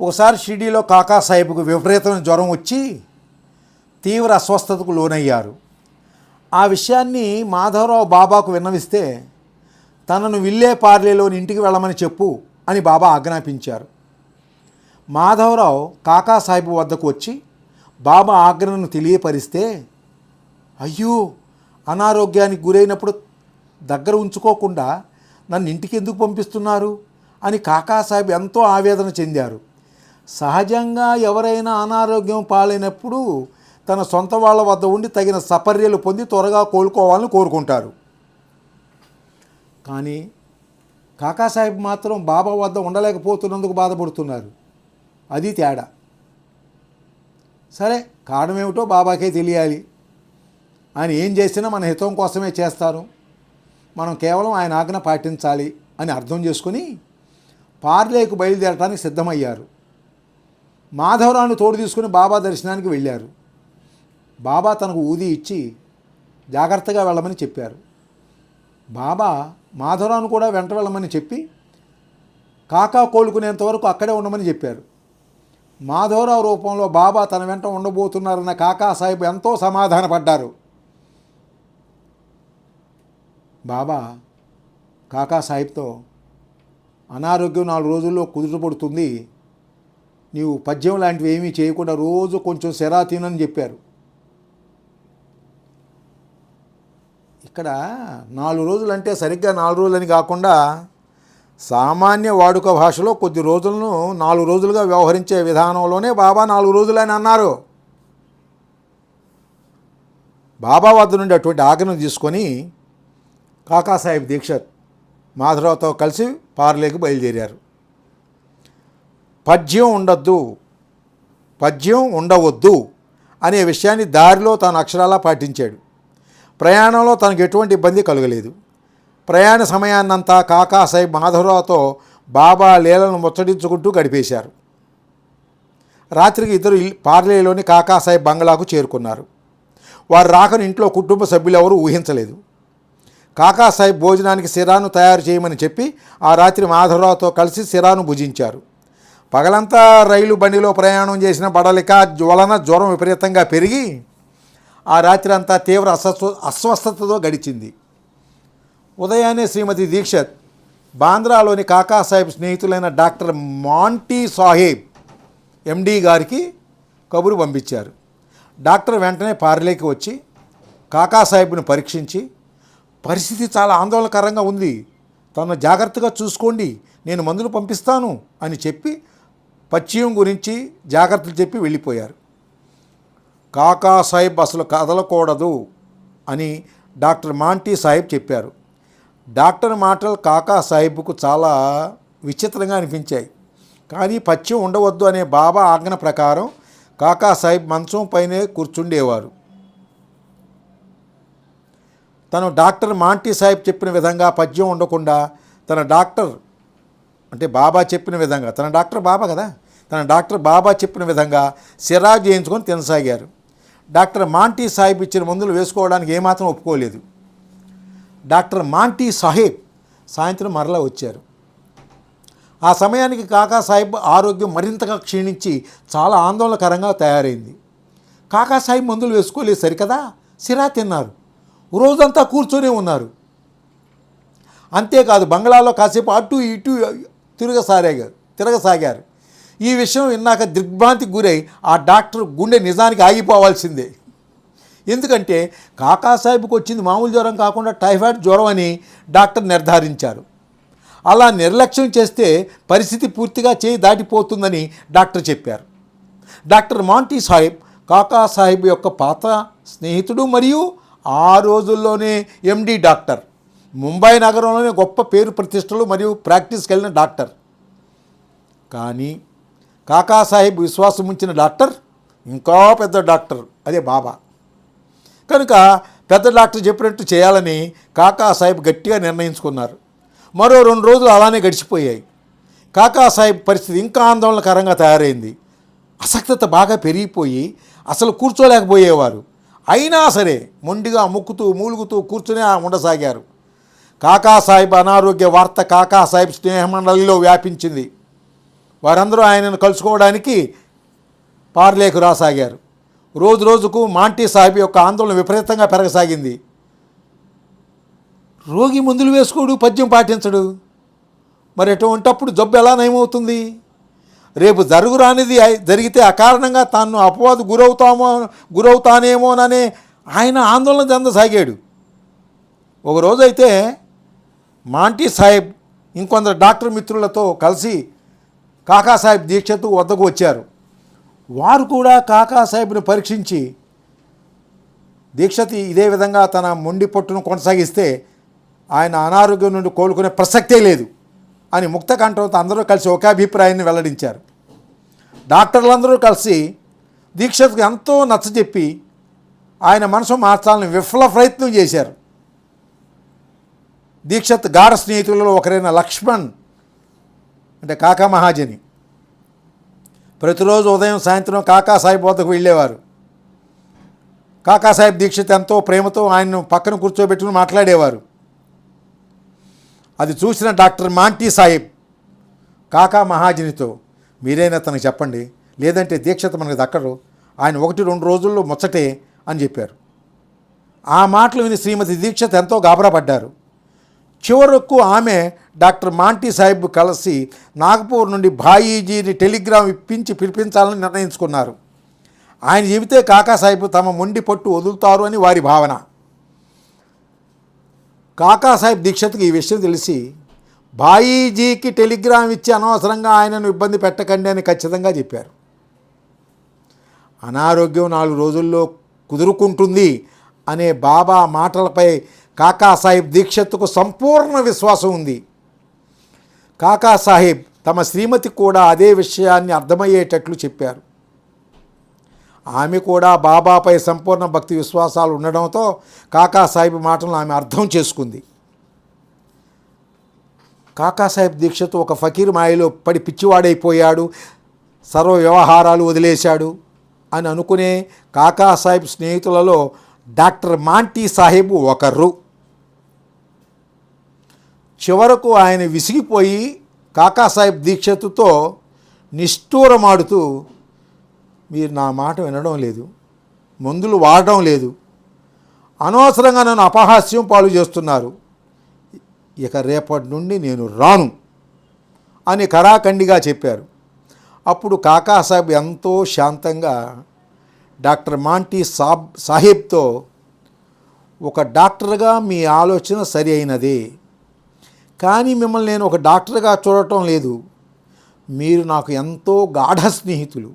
ఒకసారి షిర్డీలో కాకా సాహెబ్కు విపరీతమైన జ్వరం వచ్చి తీవ్ర అస్వస్థతకు లోనయ్యారు. ఆ విషయాన్ని మాధవరావు బాబాకు విన్నవిస్తే తనను విల్లే పార్లేలోని ఇంటికి వెళ్ళమని చెప్పు అని బాబా ఆజ్ఞాపించారు. మాధవరావు కాకా సాహెబ్ వద్దకు వచ్చి బాబా ఆజ్ఞను తెలియపరిస్తే అయ్యో అనారోగ్యానికి గురైనప్పుడు దగ్గర ఉంచుకోకుండా నన్ను ఇంటికి ఎందుకు పంపిస్తున్నారు? అని కాకా సాహెబ్ ఎంతో ఆవేదన చెందారు. సహజంగా ఎవరైనా అనారోగ్యం పాలైనప్పుడు తన సొంత వాళ్ళ వద్ద ఉండి తగిన సపర్యలు పొంది త్వరగా కోలుకోవాలని కోరుకుంటారు. కానీ కాకాసాహెబ్ మాత్రం బాబా వద్ద ఉండలేకపోతున్నందుకు బాధపడుతున్నారు. అది తేడా. సరే కారణమేమిటో బాబాకే తెలియాలి. ఆయన ఏం చేసినా మన హితం కోసమే చేస్తారు. మనం కేవలం ఆయన ఆజ్ఞ పాటించాలి అని అర్థం చేసుకుని పార్లేకు బయలుదేరడానికి సిద్ధమయ్యారు. మాధవరావును తోడు తీసుకుని బాబా దర్శనానికి వెళ్ళారు. బాబా తనకు ఊది ఇచ్చి జాగ్రత్తగా వెళ్ళమని చెప్పారు. బాబా మాధవరావును కూడా వెంట వెళ్ళమని చెప్పి కాకా కోలుకునేంత వరకు అక్కడే ఉండమని చెప్పారు. మాధవరావు రూపంలో బాబా తన వెంట ఉండబోతున్నారన్న కాకా సాహెబ్ ఎంతో సమాధానపడ్డారు. బాబా కాకా సాహెబ్తో అనారోగ్యం నాలుగు రోజుల్లో కుదుటపడుతుంది నీవు పద్యం లాంటివి ఏమీ చేయకుండా రోజు కొంచెం సెరా తినని చెప్పారు. ఇక్కడ నాలుగు రోజులు అంటే సరిగ్గా నాలుగు రోజులని కాకుండా సామాన్య వాడుక భాషలో కొద్ది రోజులను నాలుగు రోజులుగా వ్యవహరించే విధానంలోనే బాబా నాలుగు రోజులని అన్నారు. బాబా వద్ద నుండి అటువంటి ఆజ్ఞను తీసుకొని కాకాసాహెబ్ దీక్షత్ మాధవరావుతో కలిసి పార్లేకి బయలుదేరారు. పద్యం ఉండద్దు. పద్యం ఉండవద్దు అనే విషయాన్ని దారిలో తాను అక్షరాలా పాటించాడు. ప్రయాణంలో తనకు ఎటువంటి ఇబ్బంది కలగలేదు. ప్రయాణ సమయాన్నంతా కాకాసాహెబ్ మాధవరావుతో బాబా లీలను ముచ్చటించుకుంటూ గడిపేశారు. రాత్రికి ఇద్దరు పార్లేలోని కాకాసాహెబ్ బంగ్లాకు చేరుకున్నారు. వారు రాకను ఇంట్లో కుటుంబ సభ్యులెవరూ ఊహించలేదు. కాకాసాహెబ్ భోజనానికి సిరాను తయారు చేయమని చెప్పి ఆ రాత్రి మాధవరావుతో కలిసి సిరాను భుజించారు. పగలంతా రైలు బండిలో ప్రయాణం చేసిన బడలిక వలన జ్వరం విపరీతంగా పెరిగి ఆ రాత్రి అంతా తీవ్ర అస్వస్థ అస్వస్థతతో గడిచింది. ఉదయాన్నే శ్రీమతి దీక్షత్ బాంద్రాలోని కాకాసాహెబ్ స్నేహితులైన డాక్టర్ మాంటీ సాహెబ్ ఎండి గారికి కబురు పంపించారు. డాక్టర్ వెంటనే పార్లేకి వచ్చి కాకాసాహెబ్ను పరీక్షించి పరిస్థితి చాలా ఆందోళనకరంగా ఉంది. తను జాగ్రత్తగా చూసుకోండి నేను మందులు పంపిస్తాను అని చెప్పి పచ్చియం గురించి జాగ్రత్తలు చెప్పి వెళ్ళిపోయారు. కాకా సాహెబ్ అసలు కదలకూడదు అని డాక్టర్ మాంటీ సాహెబ్ చెప్పారు. డాక్టర్ మాటలు కాకా సాహెబ్కు చాలా విచిత్రంగా అనిపించాయి. కానీ పచ్చిం ఉండవద్దు అనే బాబా ఆజ్ఞ ప్రకారం కాకా సాహెబ్ మంచం పైనే కూర్చుండేవారు. తను డాక్టర్ మాంటీ సాహెబ్ చెప్పిన విధంగా పద్యం ఉండకుండా తన డాక్టర్ అంటే బాబా చెప్పిన విధంగా తన డాక్టర్ బాబా కదా తన డాక్టర్ బాబా చెప్పిన విధంగా సిరాజ్ చేయించుకొని తినసాగారు. డాక్టర్ మాంటీ సాహెబ్ ఇచ్చిన మందులు వేసుకోవడానికి ఏమాత్రం ఒప్పుకోలేదు. డాక్టర్ మాంటీ సాహెబ్ సాయంత్రం మరలా వచ్చారు. ఆ సమయానికి కాకా సాహెబ్ ఆరోగ్యం మరింతగా క్షీణించి చాలా ఆందోళనకరంగా తయారైంది. కాకా సాహెబ్ మందులు వేసుకోలేదు సరికదా? సిరా తిన్నారు. రోజంతా కూర్చొనే ఉన్నారు. అంతేకాదు బంగ్లాలో కాసేపు అటు ఇటు తిరగసాగారు తిరగసాగారు. ఈ విషయం విన్నాక దిగ్భ్రాంతికి గురై ఆ డాక్టర్ గుండె నిజానికి ఆగిపోవాల్సిందే. ఎందుకంటే కాకాసాహెబ్కి వచ్చింది మామూలు జ్వరం కాకుండా టైఫాయిడ్ జ్వరం అని డాక్టర్ నిర్ధారించారు. అలా నిర్లక్ష్యం చేస్తే పరిస్థితి పూర్తిగా చేయి దాటిపోతుందని డాక్టర్ చెప్పారు. డాక్టర్ మాంటీ సాహెబ్ కాకా సాహెబ్ యొక్క పాత స్నేహితుడు మరియు ఆ రోజుల్లోనే ఎండి డాక్టర్. ముంబై నగరంలోనే గొప్ప పేరు ప్రతిష్టలు మరియు ప్రాక్టీస్కి వెళ్ళిన డాక్టర్. కానీ కాకా సాహెబ్ విశ్వాసం ఉంచిన డాక్టర్ ఇంకా పెద్ద డాక్టర్ అదే బాబా. కనుక పెద్ద డాక్టర్ చెప్పినట్టు చేయాలని కాకా సాహెబ్ గట్టిగా నిర్ణయించుకున్నారు. మరో రెండు రోజులు అలానే గడిచిపోయాయి. కాకా సాహెబ్ పరిస్థితి ఇంకా ఆందోళనకరంగా తయారైంది. అసక్తత బాగా పెరిగిపోయి అసలు కూర్చోలేకపోయేవారు. అయినా సరే మొండిగా ముక్కుతూ మూలుగుతూ కూర్చునే ఉండసాగారు కాకాసాహెబ్ అనారోగ్య వార్త కాకాసాహెబ్ స్నేహమండలిలో వ్యాపించింది. వారందరూ ఆయనను కలుసుకోవడానికి పార్లేకు రాసాగారు. రోజు రోజుకు మాంటీ సాహెబ్ యొక్క ఆందోళన విపరీతంగా పెరగసాగింది. రోగి మందులు వేసుకోడు పద్యం పాటించడు. మరి అటువంటప్పుడు జబ్బు ఎలా నయమవుతుంది? రేపు జరుగురానిది జరిగితే అకారణంగా తాను అపవాదు గురవుతామో గురవుతానేమోననే ఆయన ఆందోళన చెందసాగాడు. ఒకరోజైతే మాంటీ సాహెబ్ ఇంకొందరు డాక్టర్ మిత్రులతో కలిసి కాకాసాహెబ్ దీక్షతు వద్దకు వచ్చారు. వారు కూడా కాకాసాహెబ్ను పరీక్షించి దీక్షతి ఇదే విధంగా తన మొండి పొట్టును కొనసాగిస్తే ఆయన అనారోగ్యం నుండి కోలుకునే ప్రసక్తే లేదు అని ముక్త కంఠంతో అందరూ కలిసి ఒకే అభిప్రాయాన్ని వెల్లడించారు. డాక్టర్లందరూ కలిసి దీక్షత్కు ఎంతో నచ్చజెప్పి ఆయన మనసు మార్చాలని విఫల ప్రయత్నం చేశారు. దీక్షత్ గాఢ స్నేహితులలో ఒకరైన లక్ష్మణ్ అంటే కాకా మహాజని. ప్రతిరోజు ఉదయం సాయంత్రం కాకాసాహెబ్ వద్దకు వెళ్ళేవారు. కాకాసాహెబ్ దీక్షిత్ ఎంతో ప్రేమతో ఆయన్ను పక్కన కూర్చోబెట్టుకుని మాట్లాడేవారు. అది చూసిన డాక్టర్ మాంటీ సాహెబ్ కాకా మహాజనితో మీరైనా తనకు చెప్పండి లేదంటే దీక్షత మనకు దక్కడు ఆయన ఒకటి రెండు రోజుల్లో ముచ్చటే అని చెప్పారు. ఆ మాటలు విని శ్రీమతి దీక్షత్ ఎంతో గాబరాపడ్డారు చివరకు ఆమె డాక్టర్ మాంటీ సాహెబ్ కలిసి నాగపూర్ నుండి భాయీజీని టెలిగ్రామ్ ఇప్పించి పిలిపించాలని నిర్ణయించుకున్నారు. ఆయన చెబితే కాకాసాహెబ్ తమ మొండి పట్టు వదులుతారు అని వారి భావన. కాకాసాహెబ్ దీక్షత్కి ఈ విషయం తెలిసి భాయీజీకి టెలిగ్రామ్ ఇచ్చి అనవసరంగా ఆయనను ఇబ్బంది పెట్టకండి అని ఖచ్చితంగా చెప్పారు. అనారోగ్యం నాలుగు రోజుల్లో కుదురుకుంటుంది అనే బాబా మాటలపై కాకాసాహెబ్ దీక్షత్తుకు సంపూర్ణ విశ్వాసం ఉంది. కాకాసాహెబ్ తమ శ్రీమతి కూడా అదే విషయాన్ని అర్థమయ్యేటట్లు చెప్పారు. ఆమె కూడా బాబాపై సంపూర్ణ భక్తి విశ్వాసాలు ఉండడంతో కాకాసాహెబ్ మాటలను ఆమె అర్థం చేసుకుంది. కాకాసాహెబ్ దీక్షతో ఒక ఫకీర్ మాయలో పడి పిచ్చివాడైపోయాడు. సర్వ వ్యవహారాలు వదిలేశాడు అని అనుకునే కాకాసాహెబ్ స్నేహితులలో డాక్టర్ మాంటీ సాహెబ్ ఒకరు. చివరకు ఆయన విసిగిపోయి కాకాసాహెబ్ దీక్షతుతో నిష్ఠూరమాడుతూ మీరు నా మాట వినడం లేదు మందులు వాడడం లేదు. అనవసరంగా నన్ను అపహాస్యం పాలు చేస్తున్నారు. ఇక రేపటి నుండి నేను రాను అని కరాఖండిగా చెప్పారు. అప్పుడు కాకాసాహెబ్ ఎంతో శాంతంగా డాక్టర్ మాంటీ సాబ్ సాహెబ్తో ఒక డాక్టర్గా మీ ఆలోచన సరి అయినదే. కానీ మిమ్మల్ని నేను ఒక డాక్టర్గా చూడటం లేదు. మీరు నాకు ఎంతో గాఢ స్నేహితులు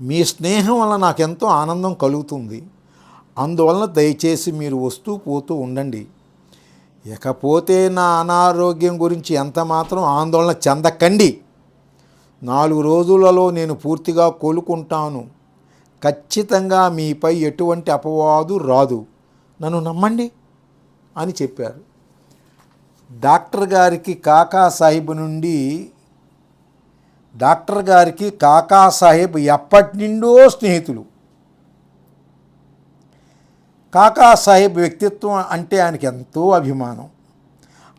మీ స్నేహం వల్ల నాకు ఎంతో ఆనందం కలుగుతుంది. అందువలన దయచేసి మీరు వస్తూ పోతూ ఉండండి. ఇకపోతే నా అనారోగ్యం గురించి ఎంత మాత్రం ఆందోళన చెందకండి. నాలుగు రోజులలో నేను పూర్తిగా కోలుకుంటాను. ఖచ్చితంగా మీపై ఎటువంటి అపవాదు రాదు. నన్ను నమ్మండి అని చెప్పారు. డాక్టర్ గారికి కాకా సాహిబ్ నుండి డాక్టర్ గారికి కాకా సాహెబ్ ఎప్పటి నుండో స్నేహితులు. కాకా సాహెబ్ వ్యక్తిత్వం అంటే ఆయనకి ఎంతో అభిమానం.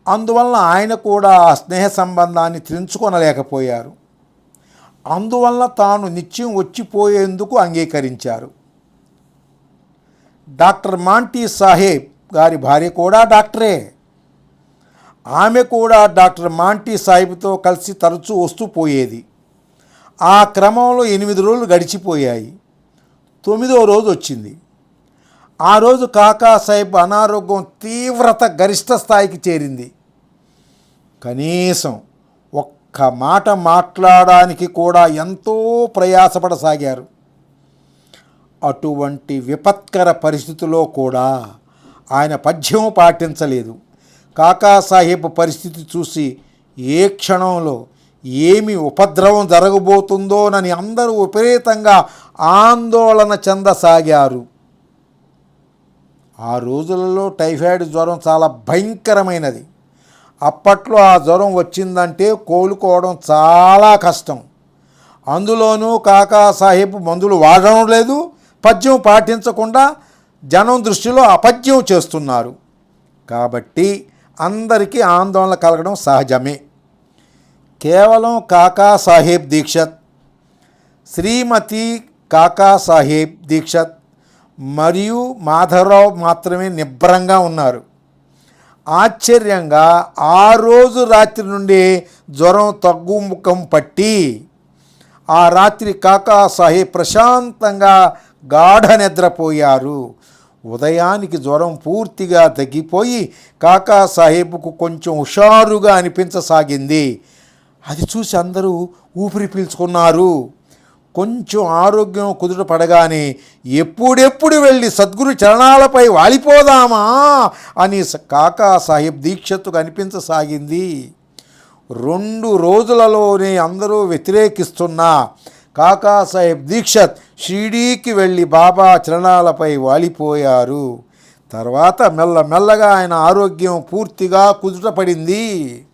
అందువలన ఆయన కూడా ఆ స్నేహ సంబంధాన్ని తెంచుకొనలేకపోయారు అందువలన తాను నిత్యం వచ్చిపోయేందుకు అంగీకరించారు. డాక్టర్ మాంటీ సాహెబ్ గారి భార్య కూడా డాక్టరే. ఆమె కూడా డాక్టర్ మాంటీ సాహిబ్తో కలిసి తరచూ వస్తూ పోయేది. ఆ క్రమంలో ఎనిమిది రోజులు గడిచిపోయాయి. తొమ్మిదో రోజు వచ్చింది. ఆ రోజు కాకా సాహిబ్ అనారోగ్యం తీవ్రత గరిష్ట స్థాయికి చేరింది. కనీసం ఒక్క మాట మాట్లాడడానికి కూడా ఎంతో ప్రయాసపడసాగారు. అటువంటి విపత్కర పరిస్థితిలో కూడా ఆయన పద్యం పాటించలేదు. కాకాసాహెబ్ పరిస్థితి చూసి ఏ క్షణంలో ఏమి ఉపద్రవం జరగబోతుందోనని అందరూ విపరీతంగా ఆందోళన చెందసాగారు. ఆ రోజులలో టైఫాయిడ్ జ్వరం చాలా భయంకరమైనది. అప్పట్లో ఆ జ్వరం వచ్చిందంటే కోలుకోవడం చాలా కష్టం. అందులోనూ కాకా సాహెబ్ మందులు వాడడం లేదు పద్యం పాటించకుండా జనం దృష్టిలో అపద్యం చేస్తున్నారు. కాబట్టి అందరికీ ఆందోళన కలగడం సహజమే. కేవలం కాకా సాహెబ్ దీక్షత్ శ్రీమతి కాకా సాహెబ్ దీక్షత్ మరియు మాధవరావు మాత్రమే నిబ్రంగా ఉన్నారు. ఆశ్చర్యంగా ఆ రోజు రాత్రి నుండి జ్వరం తగ్గుముఖం పట్టి ఆ రాత్రి కాకా సాహెబ్ ప్రశాంతంగా గాఢ నిద్రపోయారు. ఉదయానికి జ్వరం పూర్తిగా తగ్గిపోయి కాకా సాహెబ్కు కొంచెం హుషారుగా అనిపించసాగింది. అది చూసి అందరూ ఊపిరి పీల్చుకున్నారు. కొంచెం ఆరోగ్యం కుదుట పడగానే ఎప్పుడెప్పుడు వెళ్ళి సద్గురు చరణాలపై వాలిపోదామా అని కాకా సాహెబ్ దీక్షత్తుకు అనిపించసాగింది. రెండు రోజులలోనే అందరూ వ్యతిరేకిస్తున్నా కాకాసాహెబ్ దీక్షత్ షిరిడీకి వెళ్ళి బాబా చరణాలపై వాలిపోయారు. తర్వాత మెల్లమెల్లగా ఆయన ఆరోగ్యం పూర్తిగా కుదుటపడింది.